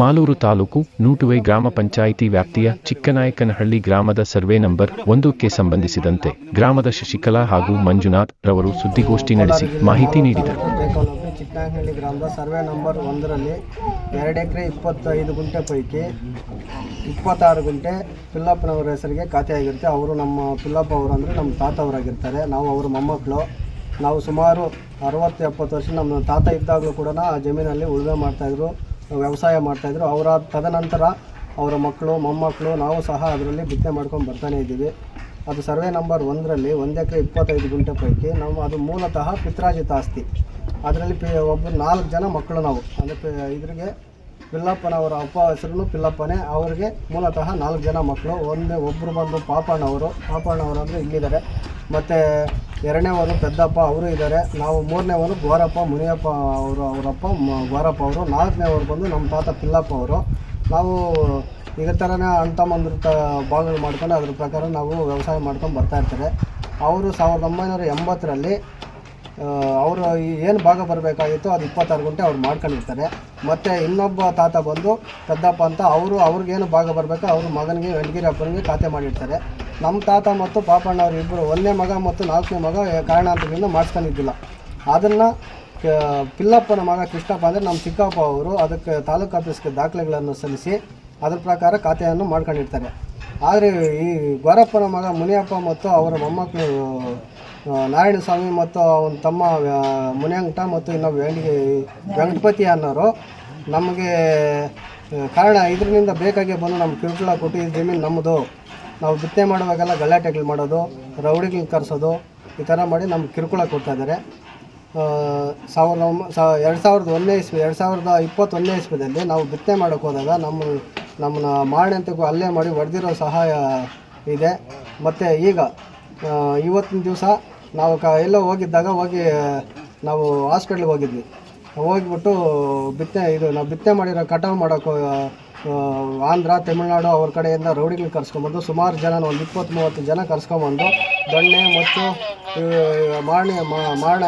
ಮಾಲೂರು ತಾಲೂಕು ನೂಟುವೆ ಗ್ರಾಮ ಪಂಚಾಯಿತಿ ವ್ಯಾಪ್ತಿಯ ಚಿಕ್ಕನಾಯಕನಹಳ್ಳಿ ಗ್ರಾಮದ ಸರ್ವೆ ನಂಬರ್ ಒಂದಕ್ಕೆ ಸಂಬಂಧಿಸಿದಂತೆ ಗ್ರಾಮದ ಶಶಿಕಲಾ ಹಾಗೂ ಮಂಜುನಾಥ್ ರವರು ಸುದ್ದಿಗೋಷ್ಠಿ ನಡೆಸಿ ಮಾಹಿತಿ ನೀಡಿದರು. ಚಿಕ್ಕನಾಯಕನಹಳ್ಳಿ ಗ್ರಾಮದ ಸರ್ವೆ ನಂಬರ್ ಒಂದರಲ್ಲಿ ಎರಡು ಎಕರೆ ಇಪ್ಪತ್ತೈದು ಗುಂಟೆ ಪೈಕಿ ಇಪ್ಪತ್ತಾರು ಗುಂಟೆ ಪಿಲ್ಲಪ್ಪನವರ ಹೆಸರಿಗೆ ಖಾತೆ ಆಗಿರುತ್ತೆ ಅವರು ನಮ್ಮ ಪಿಲ್ಲಪ್ಪ ಅವರು ಅಂದರೆ ನಮ್ಮ ತಾತ ಅವರಾಗಿರ್ತಾರೆ. ನಾವು ಅವರ ಮೊಮ್ಮಕ್ಕಳು. ನಾವು ಸುಮಾರು ಅರವತ್ತು ಎಪ್ಪತ್ತು ವರ್ಷ ನಮ್ಮ ತಾತ ಇದ್ದಾಗಲೂ ಕೂಡ ಆ ಜಮೀನಲ್ಲಿ ಉಳುಮೆ ಮಾಡ್ತಾಯಿದ್ರು ವ್ಯವಸಾಯ ಮಾಡ್ತಾಯಿದ್ರು ಅವರ ತದನಂತರ ಅವರ ಮಕ್ಕಳು, ಮೊಮ್ಮಕ್ಕಳು, ನಾವು ಸಹ ಅದರಲ್ಲಿ ಬಿತ್ತನೆ ಮಾಡ್ಕೊಂಡು ಬರ್ತಾನೆ ಇದ್ದೀವಿ ಅದು ಸರ್ವೆ ನಂಬರ್ ಒಂದರಲ್ಲಿ ಒಂದು ಎಕರೆ ಇಪ್ಪತ್ತೈದು ಗುಂಟೆ ಪೈಕಿ ನಾವು ಅದು ಮೂಲತಃ ಪಿತ್ರಾಜಿತ ಆಸ್ತಿ. ಅದರಲ್ಲಿ ಪಿ ಒಬ್ಬರು ನಾಲ್ಕು ಜನ ಮಕ್ಕಳು ನಾವು. ಅಂದರೆ ಇದ್ರಿಗೆ ಪಿಲ್ಲಪ್ಪನವರ ಅಪ್ಪ ಹೆಸರು ಪಿಲ್ಲಪ್ಪನೇ. ಅವರಿಗೆ ಮೂಲತಃ ನಾಲ್ಕು ಜನ ಮಕ್ಕಳು. ಒಂದೇ ಒಬ್ಬರು ಬಂದು ಪಾಪಣ್ಣವರು ಪಾಪಣ್ಣವರು ಅಂದರೆ ಇಲ್ಲಿದ್ದಾರೆ. ಮತ್ತು ಎರಡನೇವರು ಪೆದ್ದಪ್ಪ ಅವರು ಇದ್ದಾರೆ. ನಾವು ಮೂರನೇವರು ಗೋರಪ್ಪ, ಮುನಿಯಪ್ಪ ಅವರು, ಅವರಪ್ಪ ಗೋರಪ್ಪ ಅವರು. ನಾಲ್ಕನೇವರು ಬಂದು ನಮ್ಮ ತಾತ ಪಿಲ್ಲಪ್ಪ ಅವರು. ನಾವು ಈಗ ಥರನೇ ಅಣ್ಣ ತಮ್ಮಂದ್ರ ಭಾಗಗಳು ಮಾಡ್ಕೊಂಡು ಅದ್ರ ಪ್ರಕಾರ ನಾವು ವ್ಯವಸಾಯ ಮಾಡ್ಕೊಂಡು ಬರ್ತಾಯಿರ್ತಾರೆ ಅವರು ಸಾವಿರದ ಒಂಬೈನೂರ ಎಂಬತ್ತರಲ್ಲಿ ಅವರು ಏನು ಭಾಗ ಬರಬೇಕಾಗಿತ್ತು ಅದು ಇಪ್ಪತ್ತಾರು ಗಂಟೆ ಅವ್ರು ಮಾಡ್ಕೊಂಡಿರ್ತಾರೆ. ಮತ್ತು ಇನ್ನೊಬ್ಬ ತಾತ ಬಂದು, ಪೆದ್ದಪ್ಪ ಅಂತ ಅವರು ಅವ್ರಿಗೇನು ಭಾಗ ಬರಬೇಕು ಅವ್ರ ಮಗನಿಗೆ ವೆಂಟಗಿರಿ ಅಪ್ಪನಿಗೆ ಖಾತೆ ಮಾಡಿರ್ತಾರೆ. ನಮ್ಮ ತಾತ ಮತ್ತು ಪಾಪಣ್ಣವ್ರು ಇಬ್ಬರು ಒಂದನೇ ಮಗ ಮತ್ತು ನಾಲ್ಕನೇ ಮಗ ಕಾರಣಾಂತರದಿಂದ ಮಾಡಿಸ್ಕೊಂಡಿದ್ದಿಲ್ಲ. ಅದನ್ನು ಪಿಲ್ಲಪ್ಪನ ಮಗ ಕೃಷ್ಣಪ್ಪ ಅಂದರೆ ನಮ್ಮ ಚಿಕ್ಕಪ್ಪ ಅವರು ಅದಕ್ಕೆ ತಾಲೂಕು ಆಫೀಸ್ಗೆ ದಾಖಲೆಗಳನ್ನು ಸಲ್ಲಿಸಿ ಅದರ ಪ್ರಕಾರ ಖಾತೆಯನ್ನು ಮಾಡ್ಕೊಂಡಿರ್ತಾರೆ. ಆದರೆ ಈ ಗೋರಪ್ಪನ ಮಗ ಮುನಿಯಪ್ಪ ಮತ್ತು ಅವರ ಮೊಮ್ಮಕ್ಕಳು ಆ, ನಾರಾಯಣ ಸ್ವಾಮಿ ಮತ್ತು ಅವನ ತಮ್ಮ ಮುನಿಯಂಕಟ ಮತ್ತು ಇನ್ನೊಬ್ಬ ವೆಂಕಿ ವೆಂಕಟಪತಿ ಅನ್ನೋರು ನಮಗೆ ಕಾರಣ ಇದರಿಂದ ಬೇಕಾಗಿ ಬಂದು ನಮ್ಮ ಕಿರುಕುಳ ಕೊಟ್ಟು ಜಮೀನು ನಮ್ಮದು. ನಾವು ಬಿತ್ತನೆ ಮಾಡುವಾಗೆಲ್ಲ ಗಲಾಟೆಗಳು ಮಾಡೋದು ರೌಡಿಗಳು ಕರೆಸೋದು ಈ ಥರ ಮಾಡಿ ನಮ್ಗೆ ಕಿರುಕುಳ ಕೊಡ್ತಾ ಇದ್ದಾರೆ. ಆ, ಸಾವಿರದ ಒಂಬ ಸಾ ಎರಡು ಸಾವಿರದ ಒಂದನೇ ಇಸ್ವಿ ಎರಡು ಸಾವಿರದ ಇಪ್ಪತ್ತೊಂದನೇ ಇಸ್ವಿದಲ್ಲಿ ನಾವು ಬಿತ್ತನೆ ಮಾಡೋಕ್ಕೆ ಹೋದಾಗ ನಮ್ಮ ನಮ್ಮನ್ನ ಅಂತ ಅಲ್ಲೇ ಮಾಡಿ ಹೊಡೆದಿರೋ ಸಹಾಯ ಇದೆ. ಮತ್ತು ಈಗ ಇವತ್ತಿನ ದಿವಸ ನಾವು ಕ ಎಲ್ಲೋ ಹೋಗಿದ್ದಾಗ ಹೋಗಿ ನಾವು ಹಾಸ್ಪಿಟ್ಲಿಗೆ ಹೋಗಿದ್ವಿ. ಹೋಗಿಬಿಟ್ಟು ಬಿತ್ತನೆ ಇದು ನಾವು ಬಿತ್ತನೆ ಮಾಡಿರೋ ಕಟಾವು ಮಾಡೋಕೆ ಆಂಧ್ರ, ತಮಿಳುನಾಡು ಅವ್ರ ಕಡೆಯಿಂದ ರೌಡಿಗಳು ಕರ್ಸ್ಕೊಂಬಂದು ಸುಮಾರು ಜನ, ಒಂದು ಇಪ್ಪತ್ತು ಮೂವತ್ತು ಜನ ಕರ್ಸ್ಕೊಂಬಂದು ದೊಣ್ಣೆ ಮತ್ತು ಮಾರಣ ಮಾರಣ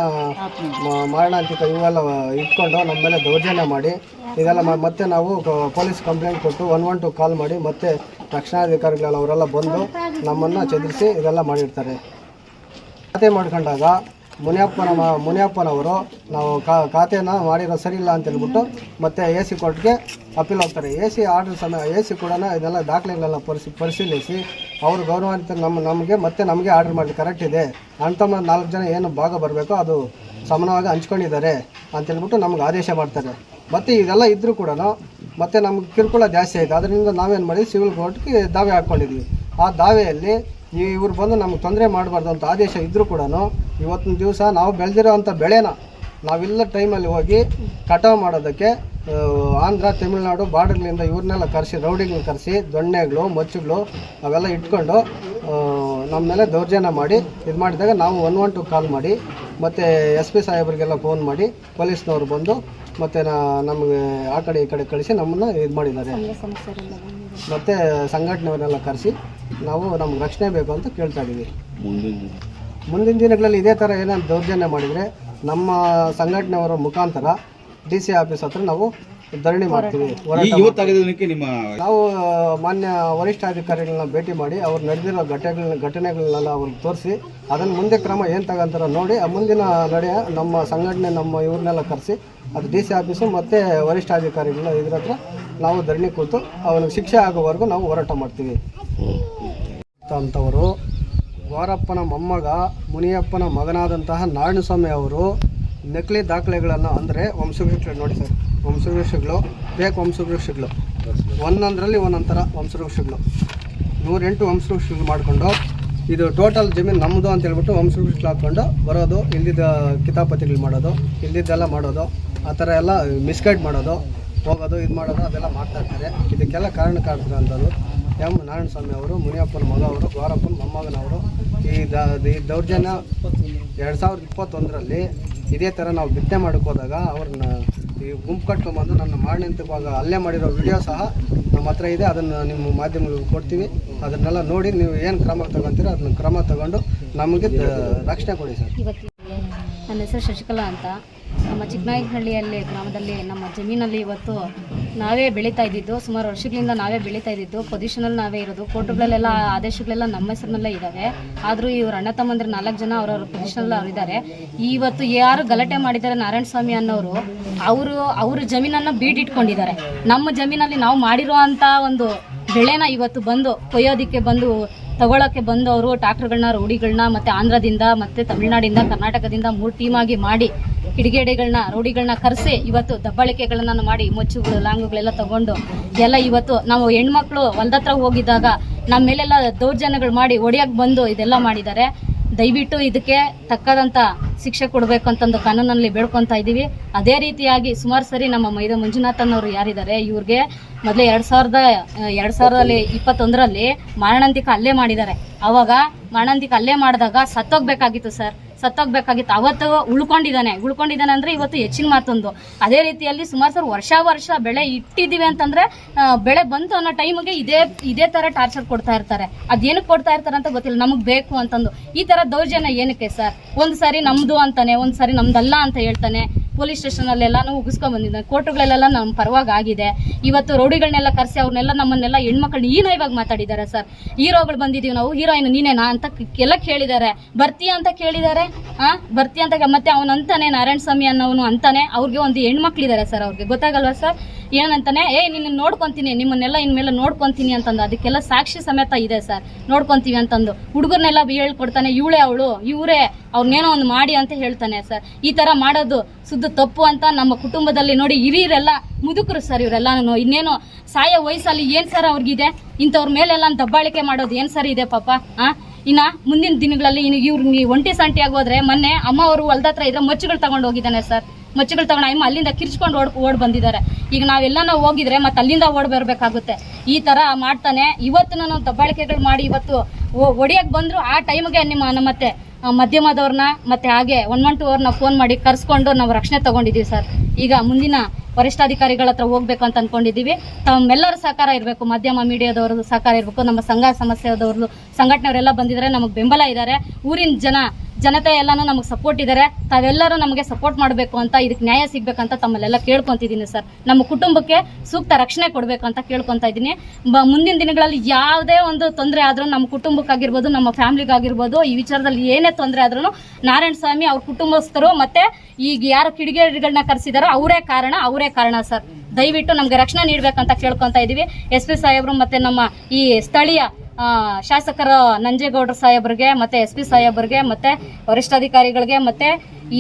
ಮಾರಣಾಂತಿಕ ಇವೆಲ್ಲ ಇಟ್ಕೊಂಡು ನಮ್ಮ ಮೇಲೆ ದೌರ್ಜನ್ಯ ಮಾಡಿ, ಇದೆಲ್ಲ ಮತ್ತೆ ನಾವು ಪೊಲೀಸ್ ಕಂಪ್ಲೇಂಟ್ ಕೊಟ್ಟು ಒನ್ ಒನ್ ಟು ಕಾಲ್ ಮಾಡಿ ಮತ್ತೆ ರಕ್ಷಣಾಧಿಕಾರಿಗಳೆಲ್ಲ ಅವರೆಲ್ಲ ಬಂದು ನಮ್ಮನ್ನು ಚದುರಿಸಿ ಇದೆಲ್ಲ ಮಾಡಿರ್ತಾರೆ. ಖಾತೆ ಮಾಡ್ಕೊಂಡಾಗ ಮುನಿಯಪ್ಪನ ಮುನಿಯಪ್ಪನವರು ನಾವು ಖಾತೆನ ಮಾಡಿರೋ ಸರಿಯಿಲ್ಲ ಅಂತ ಹೇಳ್ಬಿಟ್ಟು ಮತ್ತೆ ಎ ಸಿ ಕೋರ್ಟ್ಗೆ ಅಪೀಲ್ ಹೋಗ್ತಾರೆ ಎ ಸಿ ಆರ್ಡರ್ ಸಮಯ, ಎ ಸಿ ಕೂಡ ಇದೆಲ್ಲ ದಾಖಲೆಗಳೆಲ್ಲ ಪರಿಶಿ, ಪರಿಶೀಲಿಸಿ ಅವರು ಗೌರವಾನ್ವಿತ ನಮ್ಮ, ನಮಗೆ ಮತ್ತೆ ನಮಗೆ ಆರ್ಡರ್ ಮಾಡಿ, ಕರೆಕ್ಟ್ ಇದೆ. ಅಣ್ತಮ್ಮ ನಾಲ್ಕು ಜನ ಏನು ಭಾಗ ಬರಬೇಕು ಅದು ಸಮಾನವಾಗಿ ಹಂಚ್ಕೊಂಡಿದ್ದಾರೆ ಅಂತೇಳ್ಬಿಟ್ಟು ನಮ್ಗೆ ಆದೇಶ ಮಾಡ್ತಾರೆ. ಮತ್ತು ಇದೆಲ್ಲ ಇದ್ದರೂ ಕೂಡ ಮತ್ತೆ ನಮ್ಗೆ ಕಿರುಕುಳ ಜಾಸ್ತಿ ಆಯಿತು. ಅದರಿಂದ ನಾವೇನು ಮಾಡಿ ಸಿವಿಲ್ ಕೋರ್ಟ್ಗೆ ದಾವೆ ಹಾಕ್ಕೊಂಡಿದ್ವಿ ಆ ದಾವೆಯಲ್ಲಿ ಇವ್ರು ಬಂದು ನಮ್ಗೆ ತೊಂದರೆ ಮಾಡಬಾರ್ದು ಅಂತ ಆದೇಶ ಇದ್ದರೂ ಕೂಡ ಇವತ್ತಿನ ದಿವಸ ನಾವು ಬೆಳೆದಿರೋ ಅಂಥ ಬೆಳೆನ ನಾವಿಲ್ಲ ಟೈಮಲ್ಲಿ ಹೋಗಿ ಕಟಾವು ಮಾಡೋದಕ್ಕೆ ಆಂಧ್ರ, ತಮಿಳ್ನಾಡು ಬಾರ್ಡರ್ಗಳಿಂದ ಇವ್ರನ್ನೆಲ್ಲ ಕರೆಸಿ, ರೌಡಿಗಳನ್ನ ಕರೆಸಿ, ದೊಣ್ಣೆಗಳು, ಮಚ್ಚುಗಳು ಅವೆಲ್ಲ ಇಟ್ಕೊಂಡು ನಮ್ಮ ಮೇಲೆ ದೌರ್ಜನ್ಯ ಮಾಡಿ, ಇದು ಮಾಡಿದಾಗ ನಾವು ಒನ್ ಒನ್ ಟು ಕಾಲ್ ಮಾಡಿ, ಮತ್ತು ಎಸ್ ಪಿ ಸಾಹೇಬ್ರಿಗೆಲ್ಲ ಫೋನ್ ಮಾಡಿ, ಪೊಲೀಸ್ನವ್ರು ಬಂದು ಮತ್ತು ನಮಗೆ ಆ ಕಡೆ ಈ ಕಡೆ ಕಳಿಸಿ ನಮ್ಮನ್ನು ಇದು ಮಾಡಿದ್ದಾರೆ. ಮತ್ತು ಸಂಘಟನೆಯವರೆಲ್ಲ ಕರೆಸಿ ನಾವು ನಮ್ಗೆ ರಕ್ಷಣೆ ಬೇಕು ಅಂತ ಕೇಳ್ತಾ ಇದ್ದೀವಿ ಮುಂದಿನ ದಿನಗಳಲ್ಲಿ ಇದೇ ಥರ ಏನೇನು ದೌರ್ಜನ್ಯ ಮಾಡಿದರೆ ನಮ್ಮ ಸಂಘಟನೆಯವರ ಮುಖಾಂತರ ಡಿ ಸಿ ಆಫೀಸ್ ಹತ್ರ ನಾವು ಧರಣಿ ಮಾಡ್ತೀವಿ ನಿಮ್ಮ ನಾವು ಮಾನ್ಯ ವರಿಷ್ಠಾಧಿಕಾರಿಗಳನ್ನ ಭೇಟಿ ಮಾಡಿ ಅವ್ರು ನಡೆದಿರೋ ಘಟನೆಗಳನ್ನ ಘಟನೆಗಳನ್ನೆಲ್ಲ ಅವ್ರಿಗೆ ತೋರಿಸಿ ಅದನ್ನು ಮುಂದೆ ಕ್ರಮ ಏನು ತಗೊಂತಾರ ನೋಡಿ ಆ ಮುಂದಿನ ನಡೆಯ ನಮ್ಮ ಸಂಘಟನೆ ನಮ್ಮ ಇವ್ರನ್ನೆಲ್ಲ ಕರೆಸಿ ಅದು ಡಿ ಸಿ ಆಫೀಸು ಮತ್ತು ವರಿಷ್ಠಾಧಿಕಾರಿಗಳು ಇದ್ರ ಹತ್ರ ನಾವು ಧರಣಿ ಕೂತು ಅವನಿಗೆ ಶಿಕ್ಷೆ ಆಗೋವರೆಗೂ ನಾವು ಹೋರಾಟ ಮಾಡ್ತೀವಿ. ಅಂಥವರು ವಾರಪ್ಪನ ಮೊಮ್ಮಗ, ಮುನಿಯಪ್ಪನ ಮಗನಾದಂತಹ ನಾರಾಯಣಸ್ವಾಮಿ ಅವರು ನಕಲಿ ದಾಖಲೆಗಳನ್ನು ಅಂದರೆ ವಂಶವೃಕ್ಷ ನೋಡಿ ಸರ್, ವಂಶವೃಕ್ಷಗಳು, ಬೇಕು ವಂಶವೃಕ್ಷಗಳು. ಒಂದೊಂದರಲ್ಲಿ ಒಂದೊಂದು ಥರ ವಂಶವೃಕ್ಷಗಳು. ನೂರೆಂಟು ವಂಶವೃಕ್ಷಗಳು ಮಾಡಿಕೊಂಡು ಇದು ಟೋಟಲ್ ಜಮೀನು ನಮ್ಮದು ಅಂತ ಹೇಳ್ಬಿಟ್ಟು ವಂಶವೃಕ್ಷಗಳು ಹಾಕ್ಕೊಂಡು ಬರೋದು, ಇಲ್ಲಿದ್ದ ಕಿತಾಪತಿಗಳು ಮಾಡೋದು, ಇಲ್ಲಿದ್ದೆಲ್ಲ ಮಾಡೋದು, ಆ ಥರ ಎಲ್ಲ ಮಿಸ್ಗೈಡ್ ಮಾಡೋದು. ಹೋಗೋದು, ಇದು ಮಾಡೋದು, ಅದೆಲ್ಲ ಮಾಡ್ತಾ ಇರ್ತಾರೆ. ಇದಕ್ಕೆಲ್ಲ ಕಾರಣಕಾರರಂಥದ್ದು ಎಂ ನಾರಾಯಣ ಸ್ವಾಮಿ ಅವರು, ಮುನಿಯಪ್ಪನ ಮಗ ಅವರು ಗೋರಪ್ಪನ ಮೊಮ್ಮಗನವರು. ಈ ದ, ಈ ದೌರ್ಜನ್ಯ ಎರಡು ಸಾವಿರದ ಇಪ್ಪತ್ತೊಂದರಲ್ಲಿ ಇದೇ ಥರ ನಾವು ಬಿತ್ತನೆ ಮಾಡೋಕ್ಕೋದಾಗ ಅವ್ರನ್ನ ಈ ಗುಂಪು ಕಟ್ಕೊಂಬಂದು ನನ್ನ ಮಾರಣಾಂತಿಕವಾಗ ಅಲ್ಲೇ ಮಾಡಿರೋ ವಿಡಿಯೋ ಸಹ ನಮ್ಮ ಹತ್ರ ಇದೆ. ಅದನ್ನು ನಿಮ್ಮ ಮಾಧ್ಯಮಗಳಿಗೆ ಕೊಡ್ತೀವಿ. ಅದನ್ನೆಲ್ಲ ನೋಡಿ ನೀವು ಏನು ಕ್ರಮ ತಗೊತೀರೋ ಅದನ್ನ ಕ್ರಮ ತಗೊಂಡು ನಮಗೆ ರಕ್ಷಣೆ ಕೊಡಿ ಸರ್. ನನ್ನ ಹೆಸರು ಶಶಿಕಲಾ ಅಂತ. ನಮ್ಮ ಚಿಕ್ಕನಾಯಕನಹಳ್ಳಿಯಲ್ಲಿ ಗ್ರಾಮದಲ್ಲಿ, ನಮ್ಮ ಜಮೀನಲ್ಲಿ ಇವತ್ತು ನಾವೇ ಬೆಳೀತಾ ಇದ್ದಿದ್ದು, ಸುಮಾರು ವರ್ಷಗಳಿಂದ ನಾವೇ ಬೆಳೀತಾ ಇದ್ದಿದ್ದು ಪೊಸಿಷನಲ್ಲಿ ನಾವೇ ಇರೋದು ಕೋರ್ಟುಗಳಲ್ಲೆಲ್ಲ ಆದೇಶಗಳೆಲ್ಲ ನಮ್ಮ ಹೆಸರಿನಲ್ಲೇ ಇದ್ದಾವೆ ಆದರೂ ಇವರು ಅಣ್ಣ ತಮ್ಮಂದ್ರೆ ನಾಲ್ಕು ಜನ ಅವರವ್ರ ಪೊಸಿಷನಲ್ಲಿ ಅವ್ರು ಇದ್ದಾರೆ ಇವತ್ತು ಯಾರು ಗಲಾಟೆ ಮಾಡಿದ್ದಾರೆ ನಾರಾಯಣ ಸ್ವಾಮಿ ಅನ್ನೋರು, ಅವರು, ಅವ್ರ ಜಮೀನನ್ನು ಬೀಟಿಟ್ಕೊಂಡಿದ್ದಾರೆ ನಮ್ಮ ಜಮೀನಲ್ಲಿ ನಾವು ಮಾಡಿರೋ ಒಂದು ಬೆಳೆನ ಇವತ್ತು ಬಂದು, ಕೊಯ್ಯೋದಕ್ಕೆ ಬಂದು ತಗೊಳ್ಳೋಕ್ಕೆ ಬಂದು ಅವರು ಟ್ರಾಕ್ಟರ್ಗಳನ್ನ ರೋಡಿಗಳನ್ನ, ಮತ್ತೆ ಆಂಧ್ರದಿಂದ, ಮತ್ತೆ ತಮಿಳುನಾಡಿಂದ, ಕರ್ನಾಟಕದಿಂದ ಮೂರು ಟೀಮ್ ಆಗಿ ಮಾಡಿ ಕಿಡಿಗೇಡಿಗಳನ್ನ ರೌಡಿಗಳನ್ನ ಕರೆಸಿ ಇವತ್ತು ದಬ್ಬಾಳಿಕೆಗಳನ್ನು ಮಾಡಿ ಮೊಚ್ಚುಗಳು ಲಾಂಗುಗಳೆಲ್ಲ ತಗೊಂಡು ಎಲ್ಲ ಇವತ್ತು ನಾವು ಹೆಣ್ಮಕ್ಳು ಹೊಲ್ದತ್ರ ಹೋಗಿದ್ದಾಗ ನಮ್ಮ ಮೇಲೆಲ್ಲ ದೌರ್ಜನ್ಯಗಳು ಮಾಡಿ ಒಡೆಯಕ್ಕೆ ಬಂದು ಇದೆಲ್ಲ ಮಾಡಿದ್ದಾರೆ. ದಯವಿಟ್ಟು ಇದಕ್ಕೆ ತಕ್ಕದಂತ ಶಿಕ್ಷೆ ಕೊಡಬೇಕು ಅಂತಂದು ಕಾನೂನಲ್ಲಿ ಬೇಡ್ಕೊತಾ ಇದ್ದೀವಿ. ಅದೇ ರೀತಿಯಾಗಿ ಸುಮಾರು ಸರಿ ನಮ್ಮ ಮೈದ ಮಂಜುನಾಥನ್ ಅವರು ಯಾರಿದ್ದಾರೆ, ಇವ್ರಿಗೆ ಮೊದಲೇ ಎರಡು ಸಾವಿರದ, ಎರಡು ಸಾವಿರದಲ್ಲಿ ಇಪ್ಪತ್ತೊಂದರಲ್ಲಿ ಮಾರಣಾಂತಿಕ ಹಲ್ಲೆ ಮಾಡಿದ್ದಾರೆ. ಅವಾಗ ಮಾರಣಾಂತಿಕ ಹಲ್ಲೆ ಮಾಡಿದಾಗ ಸತ್ತೋಗ್ಬೇಕಾಗಿತ್ತು ಸರ್. ಸತ್ತೋಗ್ಬೇಕಾಗಿತ್ತು. ಅವತ್ತು ಉಳ್ಕೊಂಡಿದ್ದಾನೆ. ಉಳ್ಕೊಂಡಿದ್ದಾನೆ ಅಂದ್ರೆ ಇವತ್ತು ಹೆಚ್ಚಿನ ಮಾತೊಂದು. ಅದೇ ರೀತಿಯಲ್ಲಿ ಸುಮಾರು ಸರ್ ವರ್ಷ ವರ್ಷ ಬೆಳೆ ಇಟ್ಟಿದ್ದೀವಿ ಅಂತಂದ್ರೆ ಬೆಳೆ ಬಂತು ಅನ್ನೋ ಟೈಮಿಗೆ ಇದೇ ಇದೇ ತರ ಟಾರ್ಚರ್ ಕೊಡ್ತಾ ಇರ್ತಾರೆ. ಅದೇನಕ್ಕೆ ಕೊಡ್ತಾ ಇರ್ತಾರೆ ಅಂತ ಗೊತ್ತಿಲ್ಲ. ನಮಗೆ ಬೇಕು ಅಂತಂದು. ಈ ತರ ದೌರ್ಜನ್ಯ ಏನಕ್ಕೆ ಸರ್? ಒಂದ್ ಸಾರಿ ನಮ್ದು ಅಂತಾನೆ, ಒಂದ್ ಸಾರಿ ನಮ್ದಲ್ಲ ಅಂತ ಹೇಳ್ತಾನೆ. ಪೊಲೀಸ್ ಸ್ಟೇಷನ್ ಅಲ್ಲೆಲ್ಲಾನು ಉಗಿಸ್ಕೊಂಡ್ ಬಂದಿದ್ದಾನೆ ಕೋರ್ಟುಗಳಲ್ಲೆಲ್ಲ ನಮ್ಮ ಪರವಾಗಿ ಆಗಿದೆ. ಇವತ್ತು ರೌಡಿಗಳನ್ನೆಲ್ಲ ಕರೆಸಿ ಅವ್ರನ್ನೆಲ್ಲ ನಮ್ಮನ್ನೆಲ್ಲ ಹೆಣ್ಮಕ್ಳನ್ನ ಈ ಇವಾಗ ಮಾತಾಡಿದ್ದಾರೆ ಸರ್. ಹೀರೋಗಳು ಬಂದಿದ್ದೀವಿ ನಾವು, ಹೀರೋಯಿನ್ ನೀನೇನಾ ಅಂತ ಎಲ್ಲ ಕೇಳಿದ್ದಾರೆ. ಬರ್ತೀಯ ಅಂತ ಕೇಳಿದ್ದಾರೆ? ಆ? ಬರ್ತೀಯ ಅಂತ ಮತ್ತೆ ಅವನು ಅಂತಾನೆ ನಾರಾಯಣ ಸ್ವಾಮಿ ಅನ್ನೋನು ಅಂತಾನೆ ಅವ್ರಿಗೆ ಒಂದು ಹೆಣ್ಮಕ್ಳಿದ್ದಾರೆ ಸರ್ ಅವ್ರಿಗೆ. ಗೊತ್ತಾಗಲ್ವಾ ಸರ್? ಏನಂತಾನೆ, ಏ, ನಿನ್ನ ನೋಡ್ಕೊಂತೀನಿ, ನಿಮ್ಮನ್ನೆಲ್ಲ ಇನ್ಮೇಲೆ ನೋಡ್ಕೊಂತೀನಿ ಅಂತಂದು. ಅದಕ್ಕೆಲ್ಲ ಸಾಕ್ಷಿ ಸಮೇತ ಇದೆ ಸರ್. ನೋಡ್ಕೊಂತೀವಿ ಅಂತಂದು. ಹುಡುಗರ್ನೆಲ್ಲ ಹೇಳ್ಕೊಡ್ತಾನೆ ಇವಳೆ ಅವಳು, ಇವರೇ ಅವ್ರನ್ನೇನೋ ಒಂದು ಮಾಡಿ ಅಂತ ಹೇಳ್ತಾನೆ ಸರ್. ಈ ತರ ಮಾಡೋದು ಸುದ್ದು ತಪ್ಪು ಅಂತ ನಮ್ಮ ಕುಟುಂಬದಲ್ಲಿ ನೋಡಿ ಹಿರಿಯರೆಲ್ಲ ಮುದುಕರು ಸರ್ ಇವರೆಲ್ಲ ಇನ್ನೇನು ಸಾಯ ವಯಸ್ಸಲ್ಲಿ ಏನು ಸರ್ ಅವ್ರಿಗಿದೆ? ಇಂಥವ್ರ ಮೇಲೆಲ್ಲ ದಬ್ಬಾಳಿಕೆ ಮಾಡೋದು ಏನು ಸರ್ ಇದೆ ಪಾಪ, ಆ? ಇನ್ನ ಮುಂದಿನ ದಿನಗಳಲ್ಲಿ ಇನ್ನು ಇವ್ರು ಒಂಟಿ ಸಂಟಿಯಾಗಿ ಆಗೋದ್ರೆ ಮೊನ್ನೆ ಅಮ್ಮ ಅವರು ಹೊಲ್ದ ಹತ್ರ ಇದ್ರೆ ಮಚ್ಚುಗಳು ತಗೊಂಡು ಹೋಗಿದ್ದಾನೆ ಸರ್. ಮಚ್ಚುಗಳು ತಗೊಂಡು ಅಮ್ಮ ಅಲ್ಲಿಂದ ಕಿರ್ಚ್ಕೊಂಡು ಓಡ್ ಓಡ್ ಬಂದಿದ್ದಾರೆ. ಈಗ ನಾವೆಲ್ಲ ನಾವು ಹೋಗಿದ್ರೆ ಮತ್ತೆ ಅಲ್ಲಿಂದ ಓಡ್ ಬರ್ಬೇಕಾಗುತ್ತೆ. ಈ ತರ ಮಾಡ್ತಾನೆ. ಇವತ್ತು ನಾನು ದಬ್ಬಾಳಿಕೆಗಳು ಮಾಡಿ ಇವತ್ತು ಒಡಿಯಕ್ ಬಂದ್ರು ಆ ಟೈಮ್ಗೆ ನಿಮ್ಮ ಮತ್ತೆ ಮಧ್ಯಮದವ್ರನ್ನ ಮತ್ತೆ ಹಾಗೆ ಒನ್ ಒನ್ ಟು ಅವ್ರನ್ನ ಫೋನ್ ಮಾಡಿ ಕರ್ಸ್ಕೊಂಡು ನಾವು ರಕ್ಷಣೆ ತಗೊಂಡಿದ್ದೀವಿ ಸರ್ ಈಗ ಮುಂದಿನ ವರಿಷ್ಠಾಧಿಕಾರಿಗಳ ಹತ್ರ ಹೋಗ್ಬೇಕು ಅಂತ ಅನ್ಕೊಂಡಿದ್ದೀವಿ. ತಮ್ಮೆಲ್ಲರ ಸಹಕಾರ ಇರಬೇಕು. ಮಾಧ್ಯಮ ಮೀಡಿಯಾದವ್ರದ್ದು ಸಹಕಾರ ಇರಬೇಕು. ನಮ್ಮ ಸಂಘ ಸಮಸ್ಯೆದವ್ರದ್ದು ಸಂಘಟನೆಯವರೆಲ್ಲ ಬಂದಿದ್ದಾರೆ ನಮಗೆ ಬೆಂಬಲ ಇದ್ದಾರೆ. ಊರಿನ ಜನ ಜನತೆ ಎಲ್ಲಾನು ನಮಗೆ ಸಪೋರ್ಟ್ ಇದ್ದಾರೆ ತಾವೆಲ್ಲರೂ ನಮಗೆ ಸಪೋರ್ಟ್ ಮಾಡಬೇಕು ಅಂತ ಇದಕ್ಕೆ ನ್ಯಾಯ ಸಿಗ್ಬೇಕಂತ ತಮ್ಮಲ್ಲೆಲ್ಲ ಕೇಳ್ಕೊತಿದ್ದೀನಿ ಸರ್. ನಮ್ಮ ಕುಟುಂಬಕ್ಕೆ ಸೂಕ್ತ ರಕ್ಷಣೆ ಕೊಡಬೇಕಂತ ಕೇಳ್ಕೊಂತ ಇದ್ದೀನಿ. ಮುಂದಿನ ದಿನಗಳಲ್ಲಿ ಯಾವುದೇ ಒಂದು ತೊಂದರೆ ಆದ್ರೂ ನಮ್ಮ ಕುಟುಂಬಕ್ಕಾಗಿರ್ಬೋದು, ನಮ್ಮ ಫ್ಯಾಮಿಲಿಗಾಗಿರ್ಬೋದು, ಈ ವಿಚಾರದಲ್ಲಿ ಏನೇ ತೊಂದರೆ ಆದ್ರೂ ನಾರಾಯಣ ಸ್ವಾಮಿ ಅವ್ರ ಕುಟುಂಬಸ್ಥರು ಮತ್ತೆ ಈಗ ಯಾರು ಕಿಡಿಗೇಡಿಗಳನ್ನ ಕರೆಸಿದಾರೋ ಅವರೇ ಕಾರಣ ಅವರೇ ಕಾರಣ ಸರ್. ದಯವಿಟ್ಟು ನಮಗೆ ರಕ್ಷಣೆ ನೀಡಬೇಕಂತ ಕೇಳ್ಕೊತಾ ಇದ್ದೀವಿ. ಎಸ್ ಪಿ ಸಾಹೇಬರು ಮತ್ತೆ ನಮ್ಮ ಈ ಸ್ಥಳೀಯ ಶಾಸಕರ ನಂಜೇಗೌಡರ ಸಾಹೇಬ್ರಿಗೆ, ಮತ್ತೆ ಎಸ್ ಪಿ ಸಾಹೇಬ್ರಿಗೆ, ಮತ್ತೆ ವರಿಷ್ಠಾಧಿಕಾರಿಗಳಿಗೆ, ಮತ್ತೆ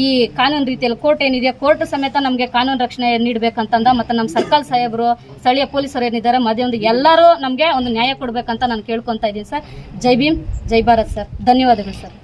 ಈ ಕಾನೂನು ರೀತಿಯಲ್ಲಿ ಕೋರ್ಟ್ ಏನಿದೆ ಕೋರ್ಟ್ ಸಮೇತ ನಮಗೆ ಕಾನೂನು ರಕ್ಷಣೆ ನೀಡಬೇಕಂತಂದ ಮತ್ತೆ ನಮ್ಮ ಸರ್ಕಲ್ ಸಾಹೇಬರು, ಸ್ಥಳೀಯ ಪೊಲೀಸರು ಏನಿದ್ದಾರೆ ಮಾಧ್ಯಮದ ಎಲ್ಲರೂ ನಮಗೆ ಒಂದು ನ್ಯಾಯ ಕೊಡಬೇಕಂತ ನಾನು ಕೇಳ್ಕೊತಾ ಇದ್ದೀನಿ ಸರ್. ಜೈ ಭೀಮ್, ಜೈ ಭಾರತ್ ಸರ್. ಧನ್ಯವಾದಗಳು ಸರ್.